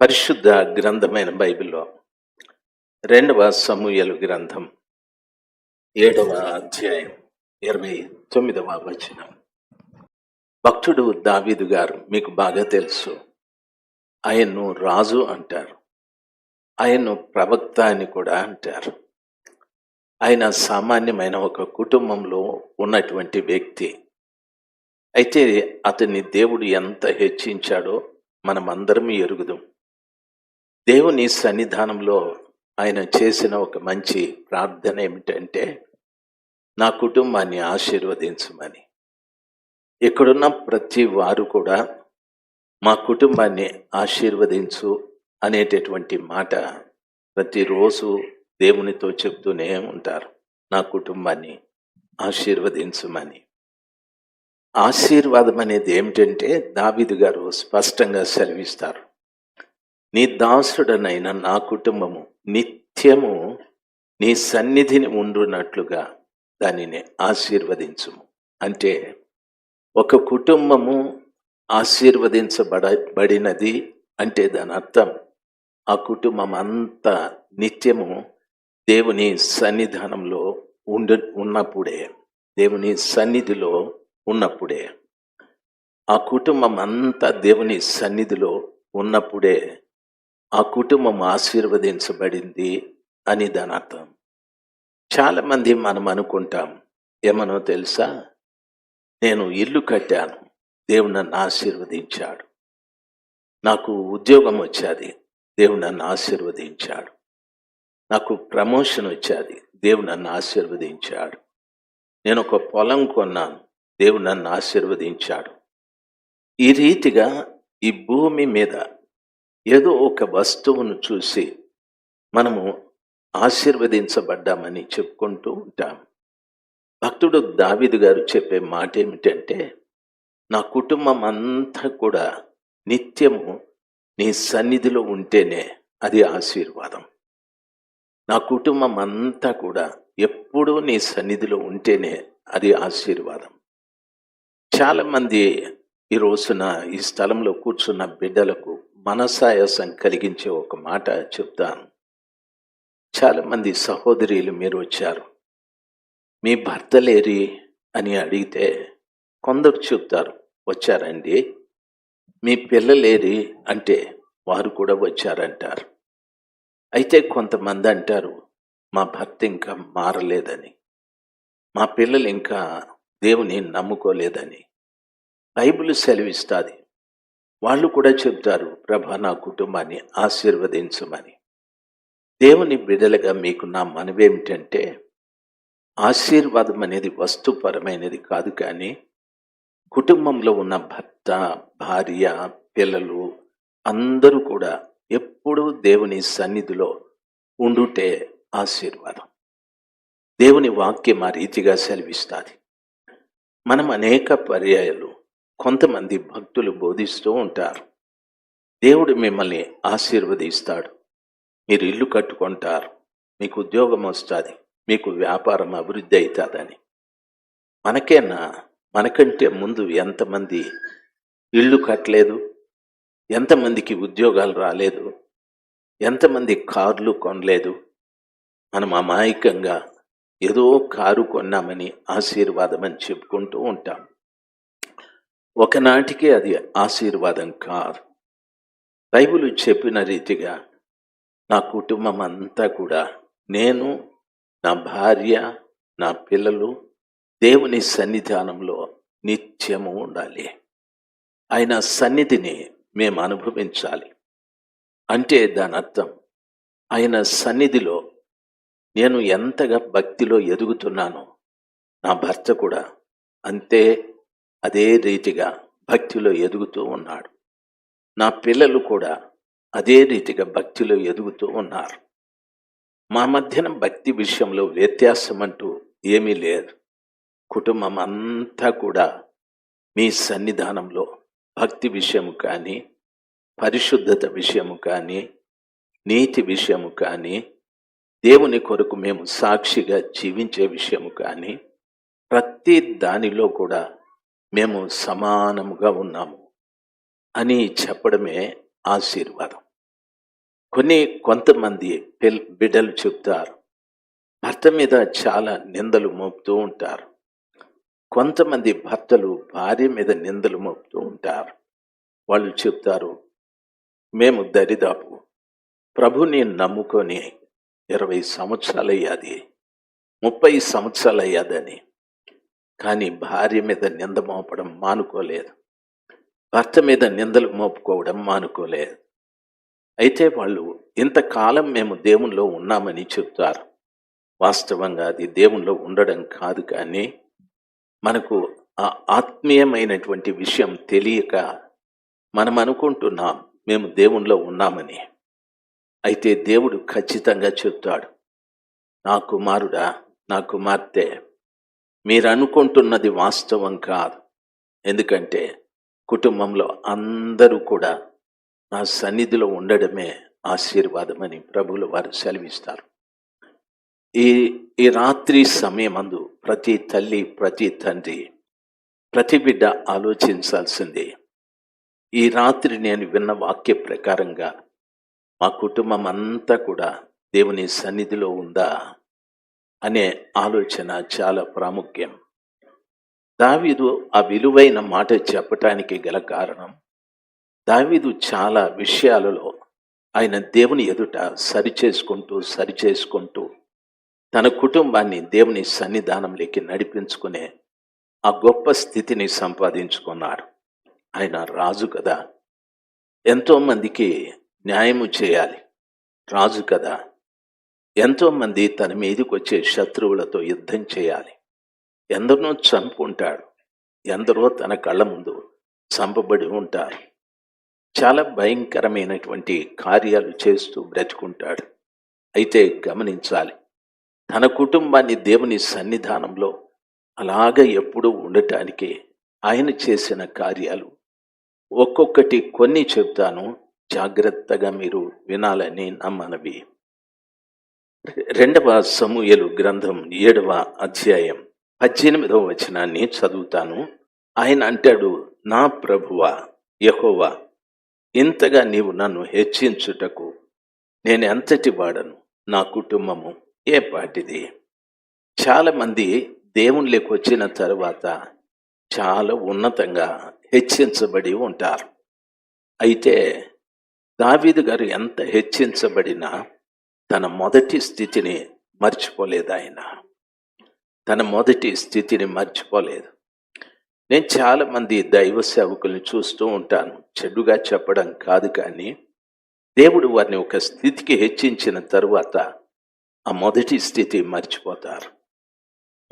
పరిశుద్ధ గ్రంథమైన బైబిల్లో రెండవ సమూయలు గ్రంథం ఏడవ అధ్యాయం ఇరవై తొమ్మిదవ వచనం. భక్తుడు దావీదు గారు మీకు బాగా తెలుసు. ఆయన్ను రాజు అంటారు. ఆయన్ను ప్రవక్త అని కూడా అంటారు. ఆయన సామాన్యమైన ఒక కుటుంబంలో ఉన్నటువంటి వ్యక్తి. అయితే అతన్ని దేవుడు ఎంత హెచ్చించాడో మనమందరం ఎరుగుదాం. దేవుని సన్నిధానంలో ఆయన చేసిన ఒక మంచి ప్రార్థన ఏమిటంటే నా కుటుంబాన్ని ఆశీర్వదించమని. ఇక్కడున్న ప్రతి వారు కూడా మా కుటుంబాన్ని ఆశీర్వదించు అనేటటువంటి మాట ప్రతిరోజు దేవునితో చెప్తూనే ఉంటారు. నా కుటుంబాన్ని ఆశీర్వదించమని. ఆశీర్వాదం అనేది ఏమిటంటే దావిదు గారు స్పష్టంగా సెలవిస్తారు. నీ దాసుడనైన నా కుటుంబము నిత్యము నీ సన్నిధిని ఉండునట్లుగా దానిని ఆశీర్వదించుము. అంటే ఒక కుటుంబము ఆశీర్వదించబడబడినది అంటే దాని అర్థం ఆ కుటుంబం అంతా నిత్యము దేవుని సన్నిధానంలో ఉండు ఉన్నప్పుడే దేవుని సన్నిధిలో ఉన్నప్పుడే. ఆ కుటుంబం అంతా దేవుని సన్నిధిలో ఉన్నప్పుడే ఆ కుటుంబం ఆశీర్వదించబడింది అని దాని అర్థం. చాలామంది మనం అనుకుంటాం ఏమనో తెలుసా? నేను ఇల్లు కట్టాను. దేవుడు నన్ను ఆశీర్వదించాడు. నాకు ఉద్యోగం వచ్చాది. దేవుడు నన్ను ఆశీర్వదించాడు. నాకు ప్రమోషన్ వచ్చాది. దేవుడు నన్ను ఆశీర్వదించాడు. నేను ఒక పొలం కొన్నాను. దేవుడు నన్ను ఆశీర్వదించాడు. ఈ రీతిగా ఈ భూమి మీద ఏదో ఒక వస్తువును చూసి మనము ఆశీర్వదించబడ్డామని చెప్పుకుంటూ ఉంటాం. భక్తుడు దావిదు గారు చెప్పే మాట ఏమిటంటే నా కుటుంబం అంతా కూడా నిత్యము నీ సన్నిధిలో ఉంటేనే అది ఆశీర్వాదం. నా కుటుంబం అంతా కూడా ఎప్పుడూ నీ సన్నిధిలో ఉంటేనే అది ఆశీర్వాదం. చాలామంది ఈ రోజున ఈ స్థలంలో కూర్చున్న బిడ్డలకు మనసాయాసం కలిగించే ఒక మాట చెప్తాను. చాలామంది సహోదరులు మీరు వచ్చారు. మీ భర్త లేరి అని అడిగితే కొందరు చెప్తారు వచ్చారండి. మీ పిల్లలేరి అంటే వారు కూడా వచ్చారంటారు. అయితే కొంతమంది అంటారు మా భర్త ఇంకా మారలేదని. మా పిల్లలు ఇంకా దేవుని నమ్ముకోలేదని. బైబిల్ సెలవిస్తుంది. వాళ్ళు కూడా చెప్తారు ప్రభ నా కుటుంబాన్ని ఆశీర్వదించమని. దేవుని బిడ్డలుగా మీకు నా మనవేమిటంటే ఆశీర్వాదం అనేది వస్తుపరమైనది కాదు కానీ కుటుంబంలో ఉన్న భర్త భార్య పిల్లలు అందరూ కూడా ఎప్పుడూ దేవుని సన్నిధిలో ఉండుటే ఆశీర్వాదం. దేవుని వాక్యం ఆ రీతిగా సెలవిస్తుంది. మనం అనేక పర్యాయాలు కొంతమంది భక్తులు బోధిస్తూ ఉంటారు. దేవుడు మిమ్మల్ని ఆశీర్వదిస్తాడు. మీరు ఇల్లు కట్టుకుంటారు. మీకు ఉద్యోగం వస్తుంది. మీకు వ్యాపారం అభివృద్ధి అవుతుందని మనకేనా? మనకంటే ముందు ఎంతమంది ఇల్లు కట్టలేదు? ఎంతమందికి ఉద్యోగాలు రాలేదు? ఎంతమంది కార్లు కొనలేదు? మనం అమాయకంగా ఏదో కారు కొన్నామని ఆశీర్వాదం అని చెప్పుకుంటూ ఉంటాం. ఒకనాటికి అది ఆశీర్వాదం కాదు. బైబుల్ చెప్పిన రీతిగా నా కుటుంబం అంతా కూడా నేను నా భార్య నా పిల్లలు దేవుని సన్నిధానంలో నిత్యము ఉండాలి. ఆయన సన్నిధిని మేము అనుభవించాలి. అంటే దాని అర్థం ఆయన సన్నిధిలో నేను ఎంతగా భక్తిలో ఎదుగుతున్నానో నా భర్త కూడా అంతే అదే రీతిగా భక్తిలో ఎదుగుతూ ఉన్నాడు. నా పిల్లలు కూడా అదే రీతిగా భక్తిలో ఎదుగుతూ ఉన్నారు. మా మధ్యన భక్తి విషయంలో వ్యత్యాసం అంటూ ఏమీ లేదు. కుటుంబం అంతా కూడా మీ సన్నిధానంలో భక్తి విషయము కానీ పరిశుద్ధత విషయము కానీ నీతి విషయము కానీ దేవుని కొరకు మేము సాక్షిగా జీవించే విషయము కానీ ప్రతి దానిలో కూడా మేము సమానముగా ఉన్నాము అని చెప్పడమే ఆశీర్వాదం. కొన్ని కొంతమంది పిల్ బిడ్డలు చెప్తారు భర్త మీద చాలా నిందలు మోపుతూ ఉంటారు. కొంతమంది భర్తలు భార్య మీద నిందలు మోపుతూ ఉంటారు. వాళ్ళు చెప్తారు మేము దరిదాపు ప్రభుని నమ్ముకొని ఇరవై సంవత్సరాలు అయ్యాది ముప్పై సంవత్సరాలు అయ్యాదని కానీ భార్య మీద నింద మోపడం మానుకోలేదు. భర్త మీద నిందలు మోపుకోవడం మానుకోలేదు. అయితే వాళ్ళు ఇంతకాలం మేము దేవునిలో ఉన్నామని చెప్తారు వాస్తవంగా అది దేవునిలో ఉండడం కాదు కానీ మనకు ఆ ఆత్మీయమైనటువంటి విషయం తెలియక మనం అనుకుంటున్నాం మేము దేవునిలో ఉన్నామని. అయితే దేవుడు ఖచ్చితంగా చెప్తాడు నా కుమారుడా నా కుమార్తె మీరు అనుకుంటున్నది వాస్తవం కాదు. ఎందుకంటే కుటుంబంలో అందరూ కూడా నా సన్నిధిలో ఉండడమే ఆశీర్వాదమని ప్రభులు వారు సెలవిస్తారు. ఈ ఈ రాత్రి సమయమందు ప్రతి తల్లి ప్రతి తండ్రి ప్రతి బిడ్డ ఆలోచించాల్సింది. ఈ రాత్రి నేను విన్న వాక్య ప్రకారంగా మా కుటుంబం అంతా కూడా దేవుని సన్నిధిలో ఉందా? అనే ఆలోచన చాలా ప్రాముఖ్యం. దావీదు ఆ విలువైన మాట చెప్పటానికి గల కారణం దావీదు చాలా విషయాలలో ఆయన దేవుని ఎదుట సరిచేసుకుంటూ సరిచేసుకుంటూ తన కుటుంబాన్ని దేవుని సన్నిధానంలోకి నడిపించుకునే ఆ గొప్ప స్థితిని సంపాదించుకున్నాడు ఆయన రాజు కదా. ఎంతో మందికి న్యాయము చేయాలి. రాజు కదా. ఎంతోమంది తన మీదకి వచ్చే శత్రువులతో యుద్ధం చేయాలి. ఎందరినో చంపుకుంటాడు. ఎందరో తన కళ్ళ ముందు చంపబడి ఉంటారు. చాలా భయంకరమైనటువంటి కార్యాలు చేస్తూ బ్రతుకుంటాడు. అయితే గమనించాలి. తన కుటుంబాన్ని దేవుని సన్నిధానంలో అలాగ ఎప్పుడూ ఉండటానికి ఆయన చేసిన కార్యాలు. ఒక్కొక్కటి కొన్ని చెప్తాను జాగ్రత్తగా మీరు వినాలని నా మనవి. రెండవ సమూయలు గ్రంథం ఏడవ అధ్యాయం పద్దెనిమిదవ వచనాన్ని చదువుతాను. ఆయన అంటాడు నా ప్రభువ యహోవా ఇంతగా నీవు నన్ను హెచ్చించుటకు నేను ఎంతటి వాడను? నా కుటుంబము ఏ పాటిది? చాలామంది దేవునిలోకి వచ్చిన తర్వాత చాలా ఉన్నతంగా హెచ్చించబడి ఉంటారు. అయితే దావీదు గారు ఎంత హెచ్చించబడినా తన మొదటి స్థితిని మర్చిపోలేదు ఆయన తన మొదటి స్థితిని మర్చిపోలేదు. నేను చాలామంది దైవ సేవకుల్ని చూస్తూ ఉంటాను. చెడుగా చెప్పడం కాదు కానీ దేవుడు వారిని ఒక స్థితికి హెచ్చించిన తరువాత ఆ మొదటి స్థితి మర్చిపోతారు.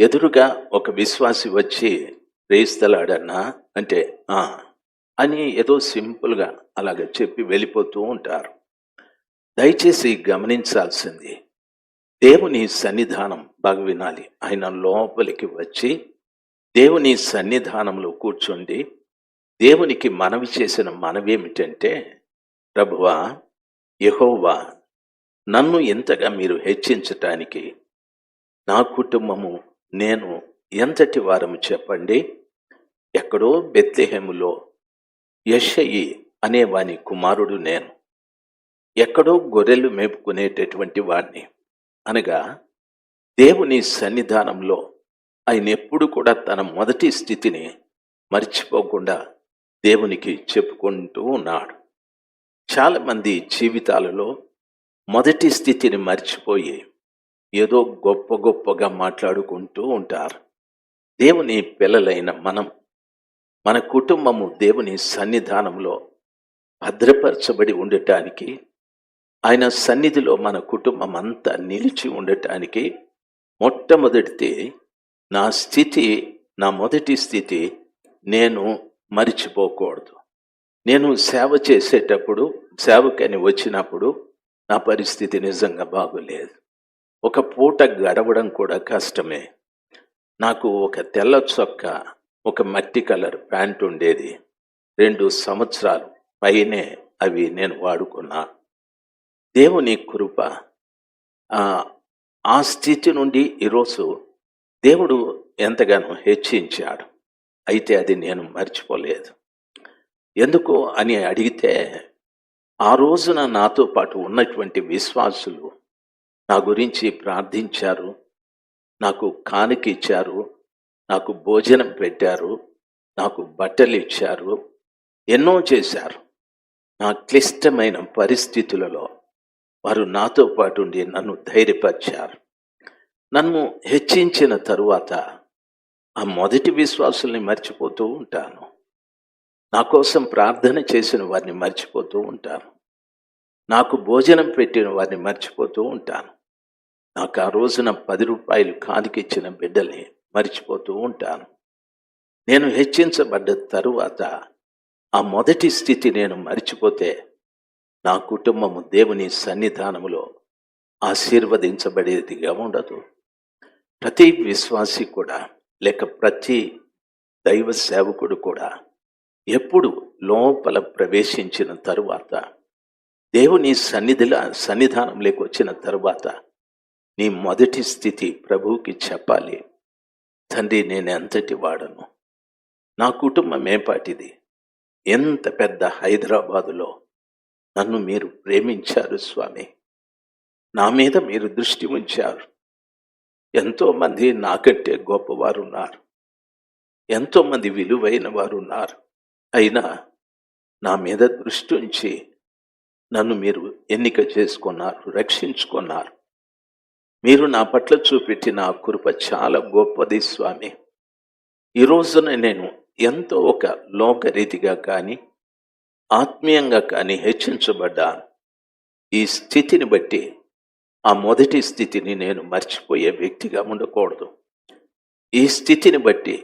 ఎదురుగా ఒక విశ్వాసి వచ్చి రేస్తలాడన్నా అంటే "ఆ" అని ఏదో సింపుల్గా అలాగ చెప్పి వెళ్ళిపోతూ ఉంటారు. దయచేసి గమనించాల్సింది దేవుని సన్నిధానం బాగా వినాలి. ఆయన లోపలికి వచ్చి దేవుని సన్నిధానంలో కూర్చుండి. దేవునికి మనవి చేసిన మనవేమిటంటే ప్రభువా యహోవా నన్ను ఎంతగా మీరు హెచ్చించటానికి నా కుటుంబము నేను ఎంతటి వారము చెప్పండి? ఎక్కడో బెత్లెహెములో యషయి అనేవాని కుమారుడు నేను. ఎక్కడో గొర్రెలు మేపుకునేటటువంటి వాడిని అనగా దేవుని సన్నిధానంలో ఆయన ఎప్పుడు కూడా తన మొదటి స్థితిని మర్చిపోకుండా దేవునికి చెప్పుకుంటూ ఉన్నాడు. చాలామంది జీవితాలలో మొదటి స్థితిని మర్చిపోయి ఏదో గొప్ప గొప్పగా మాట్లాడుకుంటూ ఉంటారు. దేవుని పిల్లలైన మనం మన కుటుంబము దేవుని సన్నిధానంలో భద్రపరచబడి ఉండటానికి ఆయన సన్నిధిలో మన కుటుంబం అంతా నిలిచి ఉండటానికి మొట్టమొదటిది నా స్థితి నా మొదటి స్థితి నేను మరిచిపోకూడదు. నేను సేవ చేసేటప్పుడు సేవకని వచ్చినప్పుడు నా పరిస్థితి నిజంగా బాగులేదు. ఒక పూట గడవడం కూడా కష్టమే. నాకు ఒక తెల్ల చొక్క ఒక మట్టి కలర్ ప్యాంట్ ఉండేది. రెండు సంవత్సరాలు పైనే అవి నేను వాడుకున్నా. దేవుని కృప. ఆ, స్థితి నుండి ఈరోజు దేవుడు ఎంతగానో హెచ్చించాడు. అయితే అది నేను మర్చిపోలేదు. ఎందుకు అని అడిగితే ఆ రోజున నాతో పాటు ఉన్నటువంటి విశ్వాసులు నా గురించి ప్రార్థించారు నాకు కానుక ఇచ్చారు నాకు భోజనం పెట్టారు నాకు బట్టలు ఇచ్చారు ఎన్నో చేశారు. నా క్లిష్టమైన పరిస్థితులలో వారు నాతో పాటు ఉండి నన్ను ధైర్యపరిచారు. నన్ను హెచ్చించిన తరువాత ఆ మొదటి విశ్వాసుల్ని మర్చిపోతూ ఉంటాను. నా కోసం ప్రార్థన చేసిన వారిని మర్చిపోతూ ఉంటాను. నాకు భోజనం పెట్టిన వారిని మర్చిపోతూ ఉంటాను. నాకు ఆ రోజున పది రూపాయలు కాదికిచ్చిన బిడ్డల్ని మర్చిపోతూ ఉంటాను. నేను హెచ్చించబడ్డ తరువాత ఆ మొదటి స్థితి నేను మర్చిపోతే నా కుటుంబము దేవుని సన్నిధానములో ఆశీర్వదించబడేదిగా ఉండదు. ప్రతి విశ్వాసి కూడా లేక ప్రతి దైవ సేవకుడు కూడా ఎప్పుడు లోపల ప్రవేశించిన తరువాత దేవుని సన్నిధిలో సన్నిధానంలోకి వచ్చిన తరువాత నీ మొదటి స్థితి ప్రభువుకి చెప్పాలి. తండ్రి నేను ఎంతటి వాడను? నా కుటుంబం ఏపాటిది? ఎంత పెద్ద హైదరాబాదులో నన్ను మీరు ప్రేమించారు స్వామి. నా మీద మీరు దృష్టి ఉంచారు. ఎంతోమంది నాకంటే గొప్పవారు ఉన్నారు ఎంతోమంది విలువైన వారు ఉన్నారు అయినా నా మీద దృష్టి ఉంచి నన్ను మీరు ఎన్నిక చేసుకున్నారు రక్షించుకున్నారు. మీరు నా పట్ల చూపెట్టిన ఆ కృప చాలా గొప్పది స్వామి. ఈ రోజున నేను ఎంతో ఒక లోకరీతిగా కానీ ఆత్మీయంగా కానీ హెచ్చించబడ్డాను. ఈ స్థితిని బట్టి ఆ మొదటి స్థితిని నేను మర్చిపోయే వ్యక్తిగా ఉండకూడదు. ఈ స్థితిని బట్టి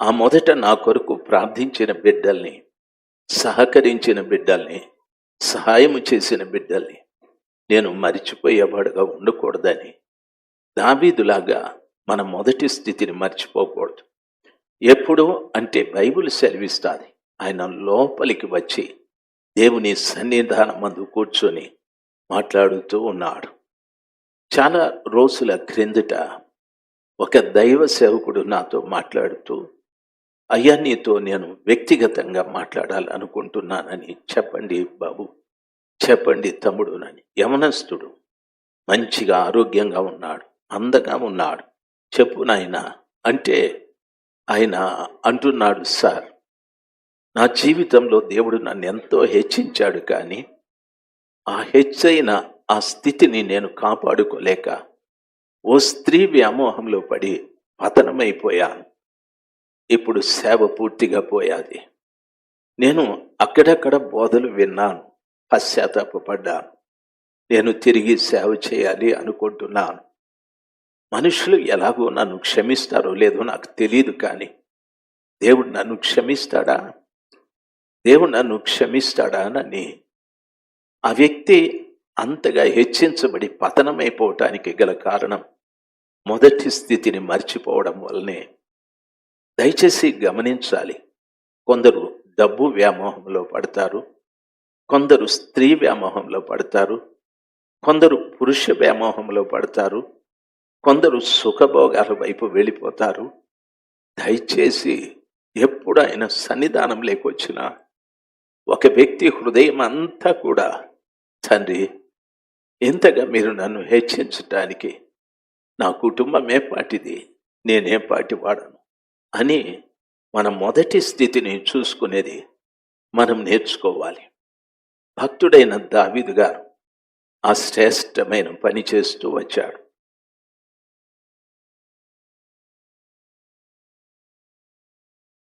ఆ మొదట నా కొరకు ప్రార్థించిన బిడ్డల్ని సహకరించిన బిడ్డల్ని సహాయం చేసిన బిడ్డల్ని నేను మరిచిపోయేవాడుగా ఉండకూడదని దావీదులాగా మన మొదటి స్థితిని మర్చిపోకూడదు. ఎప్పుడో అంటే బైబిల్ సెలవిస్తుంది. ఆయన లోపలికి వచ్చి దేవుని సన్నిధానం మందు కూర్చొని మాట్లాడుతూ ఉన్నాడు. చాలా రోజుల క్రిందట ఒక దైవ సేవకుడు నాతో మాట్లాడుతూ అయ్యా నీతో నేను వ్యక్తిగతంగా మాట్లాడాలనుకుంటున్నానని చెప్పండి బాబు చెప్పండి తమ్ముడు నని యమనస్తుడు మంచిగా ఆరోగ్యంగా ఉన్నాడు అందగా ఉన్నాడు చెప్పు నాయన. అంటే ఆయన అంటున్నాడు సార్ నా జీవితంలో దేవుడు నన్ను ఎంతో హెచ్చించాడు కానీ ఆ హెచ్చైన ఆ స్థితిని నేను కాపాడుకోలేక ఓ స్త్రీ వ్యామోహంలో పడి పతనమైపోయాను. ఇప్పుడు సేవ పూర్తిగా పోయాది. నేను అక్కడక్కడ బోధలు విన్నాను పశ్చాత్తాపడ్డాను నేను తిరిగి సేవ చేయాలి అనుకుంటున్నాను. మనుషులు ఎలాగో నన్ను క్షమిస్తారో లేదో నాకు తెలియదు కానీ దేవుడు నన్ను క్షమిస్తాడా? దేవుడు నన్ను క్షమిస్తాడా ఆ వ్యక్తి అంతగా హెచ్చించబడి పతనమైపోవటానికి గల కారణం మొదటి స్థితిని మర్చిపోవడం వల్లనే. దయచేసి గమనించాలి. కొందరు డబ్బు వ్యామోహంలో పడతారు. కొందరు స్త్రీ వ్యామోహంలో పడతారు. కొందరు పురుష వ్యామోహంలో పడతారు. కొందరు సుఖభోగాల వైపు వెళ్ళిపోతారు. దయచేసి ఎప్పుడు ఆయన సన్నిధానం లేకొచ్చినా ఒక వ్యక్తి హృదయం అంతా కూడా తండ్రి ఎంతగా మీరు నన్ను హెచ్చించటానికి నా కుటుంబం ఏ పాటిది నేనే పాటి వాడను అని మన మొదటి స్థితిని చూసుకునేది మనం నేర్చుకోవాలి. భక్తుడైన దావీదు గారు ఆ శ్రేష్టమైన పని చేస్తూ వచ్చాడు.